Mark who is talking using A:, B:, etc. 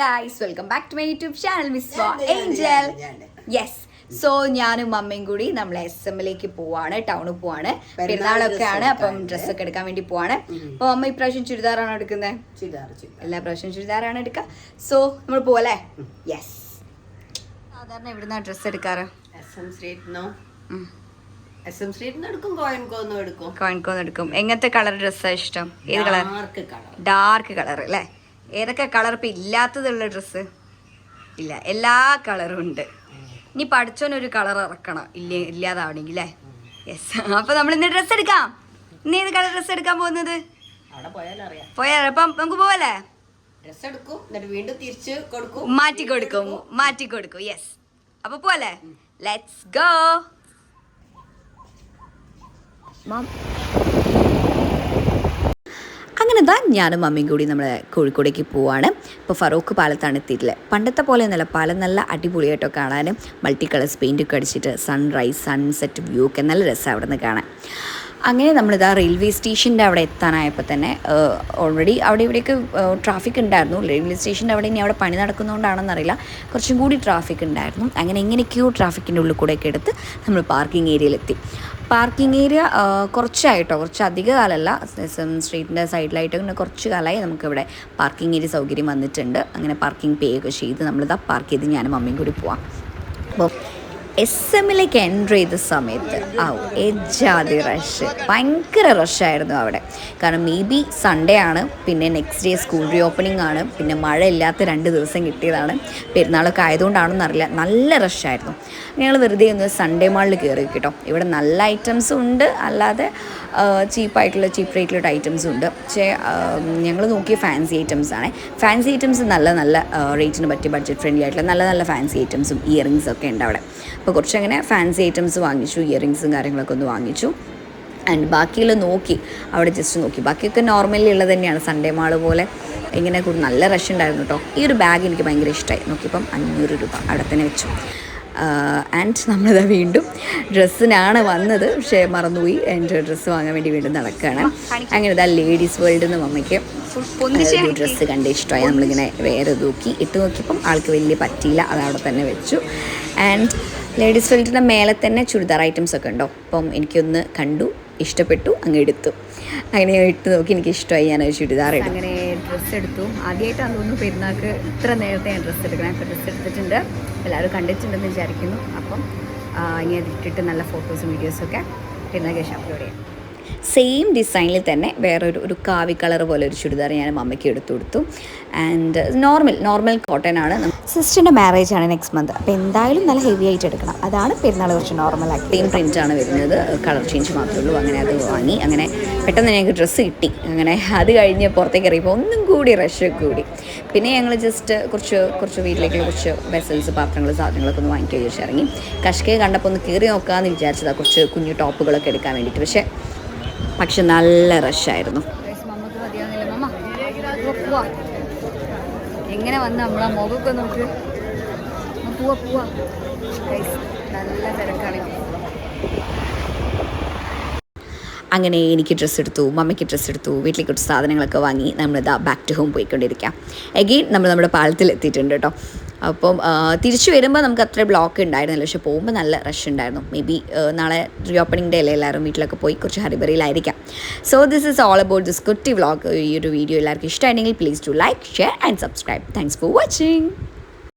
A: Guys welcome back to my YouTube channel Miss Angel yes so ഞാനും മമ്മയും കൂടി നമ്മൾ എസ് എമ്മിലേക്ക് പോവാണ് ടൗണിൽ പോവാണ്. പെരുന്നാളൊക്കെ ആണ് അപ്പം ഡ്രസ്സൊക്കെ എടുക്കാൻ വേണ്ടി പോവാണ്. അപ്പൊ അമ്മ ഇപ്രാവശ്യം ചുരിദാറാണ് എടുക്കുന്നത് എല്ലാ പ്രാവശ്യം ചുരിദാറാണ് എടുക്കുക സോ നമ്മൾ പോവല്ലേ? യെസ് സാധാരണ എവിടുന്നാ ഡ്രസ്സ് എടുക്കാറ്?
B: എസ് എം സ്ട്രീറ്റിനോ എസ് എം സ്ട്രീറ്റിന് എടുക്കും കോയൻകോന്നും എടുക്കും.
A: എങ്ങനത്തെ കളർ ഡ്രസ്സാണ് ഇഷ്ടം? ഏത് കളർ?
B: ഡാർക്ക് കളർ
A: അല്ലേ? ഏതൊക്കെ കളർ ഇപ്പം ഇല്ലാത്തതുള്ള ഡ്രസ്സ് ഇല്ല എല്ലാ കളറും ഉണ്ട്. ഇനി പഠിച്ചോനൊരു കളർ ഇറക്കണം. ഇല്ല ഇല്ലാതാവണമെങ്കിൽ അല്ലേ? യെസ് അപ്പൊ നമ്മൾ ഇന്ന് ഡ്രസ്സ് എടുക്കാം. ഇന്ന് ഏത് കളർ ഡ്രസ്സ് എടുക്കാൻ പോകുന്നത്?
B: അവിടെ പോയാലറിയാം
A: പോയാ അപ്പം നമുക്ക് പോവല്ലേ?
B: ഡ്രസ്സ് എടുക്കും എന്നിട്ട് വീണ്ടും തിരിച്ച് കൊടുക്കും.
A: മാറ്റി കൊടുക്കും മാറ്റി കൊടുക്കും. യെസ് അപ്പൊ പോലെ ലെറ്റ്സ് ഗോ അങ്ങനെ താ ഞാനും മമ്മിയും കൂടി നമ്മൾ കോഴിക്കോടേക്ക് പോവാണ്. ഇപ്പോൾ ഫറൂഖ് പാലത്താണ് എത്തിയിട്ടുള്ളത് പണ്ടത്തെ പോലെ നല്ല പാലം നല്ല അടിപൊളിയായിട്ടോ കാണാനും. മൾട്ടി കളേഴ്സ് പെയിന്റൊക്കെ അടിച്ചിട്ട് സൺറൈസ് സൺസെറ്റ് വ്യൂ ഒക്കെ നല്ല രസമാണ് അവിടെ നിന്ന് കാണാൻ. അങ്ങനെ നമ്മളിതാ റെയിൽവേ സ്റ്റേഷന്റെ അവിടെ എത്താനായപ്പോൾ തന്നെ ഓൾറെഡി അവിടെ ഇവിടെയൊക്കെ ട്രാഫിക് ഉണ്ടായിരുന്നു. റെയിൽവേ സ്റ്റേഷന്റെ അവിടെ ഇനി അവിടെ പണി നടക്കുന്നതുകൊണ്ടാണെന്നറിയില്ല കുറച്ചും കൂടി ട്രാഫിക് ഉണ്ടായിരുന്നു. അങ്ങനെ എങ്ങനെയൊക്കെയോ ട്രാഫിക്കിന്റെ ഉള്ളിൽ കൂടെയൊക്കെ എടുത്ത് നമ്മൾ പാർക്കിംഗ് ഏരിയയിലെത്തി പാർക്കിംഗ് ഏരിയ കുറച്ചായിട്ടോ. കുറച്ച് അധിക കാലമല്ല സ്ട്രീറ്റിന്റെ സൈഡിലായിട്ട് ഇങ്ങനെ കുറച്ച് കാലമായി നമുക്കിവിടെ പാർക്കിംഗ് ഏരിയ സൗകര്യം വന്നിട്ടുണ്ട്. അങ്ങനെ പാർക്കിംഗ് പേ ഒക്കെ ചെയ്ത് നമ്മളിതാ പാർക്ക് ചെയ്ത് ഞാനും മമ്മിയും കൂടി പോവാം. അപ്പോൾ എസ് എമ്മിലേക്ക് എന്റർ ചെയ്ത സമയത്ത് ആ എജാതി റഷ് ഭയങ്കര റഷായിരുന്നു അവിടെ. കാരണം മേ ബി സൺഡേ ആണ് പിന്നെ next day school reopening ആണ് പിന്നെ മഴ ഇല്ലാത്ത രണ്ട് ദിവസം കിട്ടിയതാണ്. പെരുന്നാളൊക്കെ ആയതുകൊണ്ടാണെന്ന് അറിയില്ല. നല്ല റഷായിരുന്നു ഞങ്ങൾ വെറുതെ ഒന്ന് സൺഡേ മാളിൽ കയറി കേട്ടോ ഇവിടെ നല്ല ഐറ്റംസും ഉണ്ട്. അല്ലാതെ ചീപ്പായിട്ടുള്ള ചീപ്പ് റേറ്റിലുള്ള ഐറ്റംസും ഉണ്ട്. പക്ഷേ ഞങ്ങൾ നോക്കിയ ഫാൻസി ഐറ്റംസ് ആണ്. ഫാൻസി ഐറ്റംസ് നല്ല നല്ല റേറ്റിന് പറ്റിയ ബഡ്ജറ്റ് ഫ്രണ്ട്ലി ആയിട്ടുള്ള നല്ല നല്ല ഫാൻസി ഐറ്റംസും ഇയറിങ്സ് ഒക്കെ ഉണ്ട് അവിടെ. അപ്പോൾ കുറച്ചങ്ങനെ ഫാൻസി ഐറ്റംസ് വാങ്ങിച്ചു ഇയറിങ്സും കാര്യങ്ങളൊക്കെ ഒന്ന് വാങ്ങിച്ചു. ആൻഡ് ബാക്കിയുള്ള നോക്കി അവിടെ ജസ്റ്റ് നോക്കി. ബാക്കിയൊക്കെ നോർമലി ഉള്ളത് തന്നെയാണ്. സൺഡേ മാൾ പോലെ ഇങ്ങനെ നല്ല റഷ് ഉണ്ടായിരുന്നു കേട്ടോ ഈ ഒരു ബാഗ് എനിക്ക് ഭയങ്കര ഇഷ്ടമായി നോക്കിയപ്പം അഞ്ഞൂറ് രൂപ അവിടെ തന്നെ വെച്ചു. ആൻഡ് നമ്മളിതാ വീണ്ടും ഡ്രസ്സിനാണ് വന്നത്. പക്ഷേ മറന്നുപോയി. എന്റെ ഡ്രസ്സ് വാങ്ങാൻ വേണ്ടി വീണ്ടും നടക്കുകയാണ് അങ്ങനെ ഇതാ ലേഡീസ് വേൾഡ് നിന്ന് മമ്മയ്ക്ക് ഒരു ഡ്രസ്സ് കണ്ട് ഇഷ്ടമായി. നമ്മളിങ്ങനെ വേറെ നോക്കി ഇട്ട് നോക്കിയപ്പം ആൾക്ക് വലിയ പറ്റിയില്ല. അത് അവിടെ തന്നെ വെച്ചു. ആൻഡ് ലേഡീസ് വേൾഡിന്റെ മേലെ തന്നെ ചുരിദാർ ഐറ്റംസ് ഒക്കെ ഉണ്ടോ? അപ്പം എനിക്കൊന്ന് കണ്ടു ഇഷ്ടപ്പെട്ടു അങ്ങ് എടുത്തു. അങ്ങനെ ഇട്ട് നോക്കി എനിക്ക് ഇഷ്ടമായി ഞാൻ ചുരിദാർ എടുത്തു. അങ്ങനെ ഡ്രസ്സ് എടുത്തു. ആദ്യമായിട്ടാണ് തോന്നുന്നു പെരുന്നാൾക്ക് ഇത്ര നേരത്തെ ഞാൻ ഡ്രസ്സ് എടുക്കണം. ഇപ്പോൾ ഡ്രസ്സ് എടുത്തിട്ടുണ്ട്. എല്ലാവരും കണ്ടിട്ടുണ്ടെന്ന് വിചാരിക്കുന്നു. അപ്പം ഇങ്ങനെ ഇട്ടിട്ട് നല്ല ഫോട്ടോസും വീഡിയോസൊക്കെ പെരുന്നാൾ ശേഷം അപ്ലോഡ് ചെയ്യാം. സെയിം ഡിസൈനിൽ തന്നെ വേറൊരു ഒരു കാവി കളർ പോലെ ഒരു ചുരിദാർ ഞാൻ മമ്മയ്ക്ക് എടുത്തു കൊടുത്തു. ആൻഡ് നോർമൽ നോർമൽ കോട്ടൺ ആണ്. സിസ്റ്ററിന്റെ മാരേജ് ആണ് നെക്സ്റ്റ് മന്ത് അപ്പോൾ എന്തായാലും നല്ല ഹെവി ആയിട്ട് എടുക്കണം. അതാണ് പെരുന്നാൾ കുറച്ച് നോർമൽ ആക്കി. സെയിം പ്രിന്റ് ആണ് വരുന്നത്. കളർ ചേഞ്ച് മാത്രമേ ഉള്ളൂ. അങ്ങനെ അത് വാങ്ങി. അങ്ങനെ പെട്ടെന്ന് ഞങ്ങൾക്ക് ഡ്രസ്സ് കിട്ടി. അങ്ങനെ അത് കഴിഞ്ഞ് പുറത്തേക്ക് ഇറങ്ങിയപ്പോൾ ഒന്നും കൂടി റഷ് കൂടി. പിന്നെ ഞങ്ങൾ ജസ്റ്റ് കുറച്ച് കുറച്ച് വീട്ടിലേക്ക് കുറച്ച് വെസൽസ് പാത്രങ്ങൾ സാധനങ്ങളൊക്കെ ഒന്ന് വാങ്ങിക്കുക വിചാരിച്ചിറങ്ങി കഷ്കയെ കണ്ടപ്പോൾ ഒന്ന് കയറി നോക്കാമെന്ന് വിചാരിച്ചതാണ് കുറച്ച് കുഞ്ഞു ടോപ്പുകളൊക്കെ എടുക്കാൻ വേണ്ടിയിട്ട്. പക്ഷേ പക്ഷെ നല്ല റഷായിരുന്നു. എങ്ങനെ വന്ന് നമ്മളെ മുഖമൊക്കെ നോക്ക്? പോവാ പോവാ. നല്ല തിരക്കാണ്. അങ്ങനെ എനിക്ക് ഡ്രസ്സ് എടുത്തു മമ്മയ്ക്ക് ഡ്രസ്സ് എടുത്തു വീട്ടിലേക്ക് കുറച്ച് സാധനങ്ങളൊക്കെ വാങ്ങി നമ്മളിതാ ബാക്ക് ടു ഹോം പോയിക്കൊണ്ടിരിക്കാം. എഗെയിൻ നമ്മൾ നമ്മുടെ പാലത്തിൽ എത്തിയിട്ടുണ്ട് കേട്ടോ അപ്പം തിരിച്ചു വരുമ്പോൾ നമുക്ക് അത്ര ബ്ലോക്ക് ഉണ്ടായിരുന്നില്ല. പക്ഷെ പോകുമ്പോൾ നല്ല റഷ് ഉണ്ടായിരുന്നു. മേ ബി നാളെ റീ ഓപ്പണിംഗ് ഡേ അല്ലേ? എല്ലാവരും വീട്ടിലൊക്കെ പോയി കുറച്ച് ഹരിബറിയിലായിരിക്കാം. So this is all about this കുട്ടി വ്ളോഗ് ഈ ഒരു വീഡിയോ എല്ലാവർക്കും ഇഷ്ടമായിരുന്നെങ്കിൽ please to like share and subscribe thanks for watching